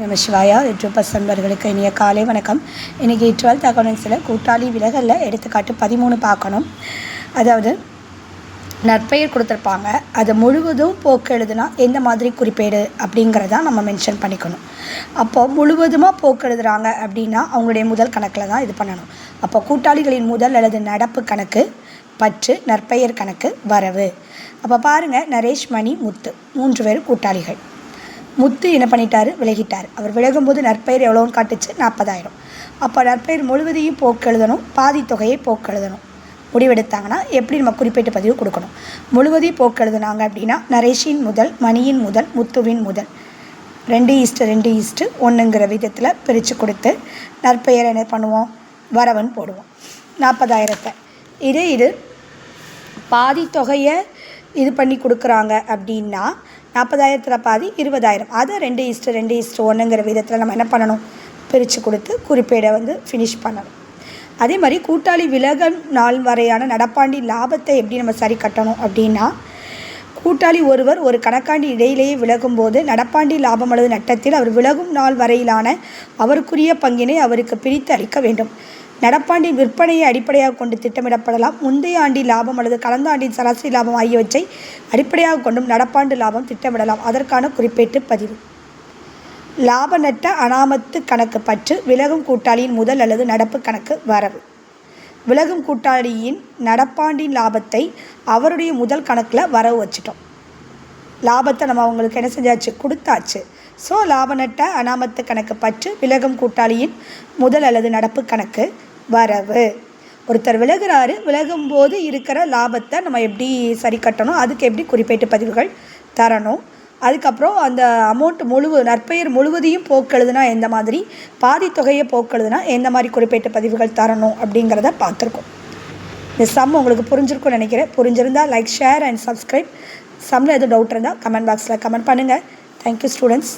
நம சிவாயா. யூடியூபர்ஸ் நண்பர்களுக்கு இனிய காலை வணக்கம். இன்றைக்கி டுவெல்த் அக்கௌண்டன்ஸில் கூட்டாளி விலகலில் எடுத்துக்காட்டு பதிமூணு பார்க்கணும். அதாவது நற்பெயர் கொடுத்துருப்பாங்க. அது முழுவதும் போக்கு எழுதுனா எந்த மாதிரி குறிப்பேடு அப்படிங்கிறத நம்ம மென்ஷன் பண்ணிக்கணும். அப்போ முழுவதுமாக போக்கு எழுதுறாங்க அப்படின்னா அவங்களுடைய முதல் கணக்கில் தான் இது பண்ணணும். அப்போ கூட்டாளிகளின் முதல் அல்லது நடப்பு கணக்கு பற்று நற்பெயர் கணக்கு வரவு. அப்போ பாருங்கள் நரேஷ் மணி முத்து. மூன்று பேர் கூட்டாளிகள். முத்து என்ன பண்ணிட்டார்? விலகிட்டார். அவர் விலகும்போது நற்பெயர் எவ்வளோன்னு காட்டுச்சு. நாற்பதாயிரம். அப்போ நற்பெயர் முழுவதையும் போக்கு எழுதணும் பாதி தொகையை போக்கு எழுதணும் முடிவெடுத்தாங்கன்னா எப்படி நம்ம குறிப்பிட்ட பதிவு கொடுக்கணும்? முழுவதையும் போக்கு எழுதுனாங்க அப்படின்னா நரேஷின் முதல் மணியின் முதல் முத்துவின் முதல். ரெண்டு ஈஸ்ட்டு ரெண்டு ஈஸ்ட்டு ஒன்றுங்கிற விதத்தில் பிரித்து கொடுத்து நற்பெயர் என்ன பண்ணுவோம்? வரவன் போடுவோம். நாற்பதாயிரத்தை. இதே இது. பாதி தொகையை இது பண்ணி கொடுக்குறாங்க அப்படின்னா நாற்பதாயிரத்தில் பாதி இருபதாயிரம். அதை ரெண்டு இஸ்ட்டு ரெண்டு இஸ்ட்டு ஒன்றுங்கிற விதத்தில் நம்ம என்ன பண்ணணும்? பிரித்து கொடுத்து குறிப்பேடை வந்து ஃபினிஷ் பண்ணணும். அதே மாதிரி கூட்டாளி விலக நாள் வரையான நடப்பாண்டி லாபத்தை எப்படி நம்ம சரி கட்டணும் அப்படின்னா கூட்டாளி ஒருவர் ஒரு கணக்காண்டி இடையிலேயே விலகும்போது நடப்பாண்டி லாபம் அல்லது நட்டத்தில் அவர் விலகும் நாள் வரையிலான அவருக்குரிய பங்கினை அவருக்கு பிரித்து அளிக்க வேண்டும். நடப்பாண்டின் விற்பனையை அடிப்படையாக கொண்டு திட்டமிடப்படலாம். முந்தைய ஆண்டின் லாபம் அல்லது கலந்த ஆண்டின் சராசரி லாபம் ஆகியவற்றை அடிப்படையாக கொண்டும் நடப்பாண்டு லாபம் திட்டமிடலாம். அதற்கான குறிப்பேட்டு பதிவு. லாப நட்ட அனாமத்து கணக்கு பற்று விலகும் கூட்டாளியின் முதல் அல்லது நடப்பு கணக்கு வரவு. விலகும் கூட்டாளியின் நடப்பாண்டின் லாபத்தை அவருடைய முதல் கணக்கில் வரவு வச்சிட்டோம். லாபத்தை நம்ம அவங்களுக்கு என்ன செஞ்சாச்சு? கொடுத்தாச்சு. ஸோ லாப நட்ட அனாமத்து கணக்கு பற்று விலகும் கூட்டாளியின் முதல் அல்லது நடப்பு கணக்கு வரவு. ஒருத்தர் விலகுறாரு விலகும் போது இருக்கிற லாபத்தை நம்ம எப்படி சரி கட்டணும் அதுக்கு எப்படி குறிப்பேட்டு பதிவுகள் தரணும். அதுக்கப்புறம் அந்த அமௌண்ட் முழுவ நற்பெயர் முழுவதையும் போக்கெழுதுனா எந்த மாதிரி பாதி தொகையை போக்கெழுதுனா எந்த மாதிரி குறிப்பேட்டு பதிவுகள் தரணும் அப்படிங்கிறத பார்த்துருக்கோம். இந்த சம் உங்களுக்கு புரிஞ்சிருக்கும்னு நினைக்கிறேன். புரிஞ்சிருந்தால் லைக் ஷேர் அண்ட் சப்ஸ்கிரைப் சம்மில் எதுவும் டவுட் இருந்தால் கமெண்ட் பாக்ஸில் கமெண்ட் பண்ணுங்கள் தேங்க்யூ ஸ்டூடெண்ட்ஸ்